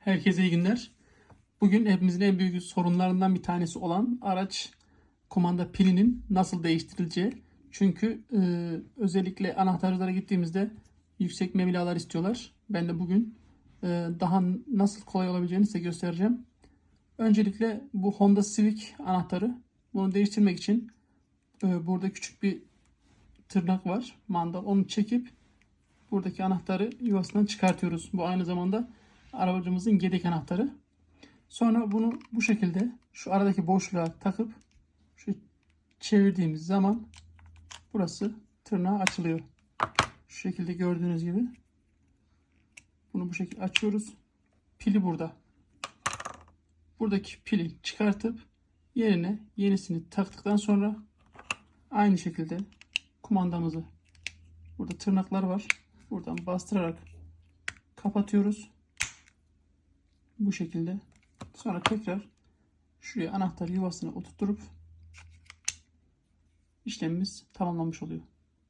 Herkese iyi günler. Bugün hepimizin en büyük sorunlarından bir tanesi olan araç kumanda pilinin nasıl değiştirileceği. Çünkü e, özellikle anahtarcılara gittiğimizde yüksek meblağlar istiyorlar. Ben de bugün e, daha nasıl kolay olabileceğini size göstereceğim. Öncelikle bu Honda Civic anahtarı. Bunu değiştirmek için e, burada küçük bir tırnak var. Mandal. Onu çekip buradaki anahtarı yuvasından çıkartıyoruz. Bu aynı zamanda arabacımızın yedek anahtarı. Sonra bunu bu şekilde şu aradaki boşluğa takıp şu çevirdiğimiz zaman burası tırnağı açılıyor. Şu şekilde gördüğünüz gibi. Bunu bu şekilde açıyoruz. Pili burada. Buradaki pili çıkartıp yerine yenisini taktıktan sonra aynı şekilde kumandamızı burada tırnaklar var. Buradan bastırarak kapatıyoruz. Bu şekilde. Sonra tekrar şuraya anahtar yuvasına oturtturup işlemimiz tamamlanmış oluyor.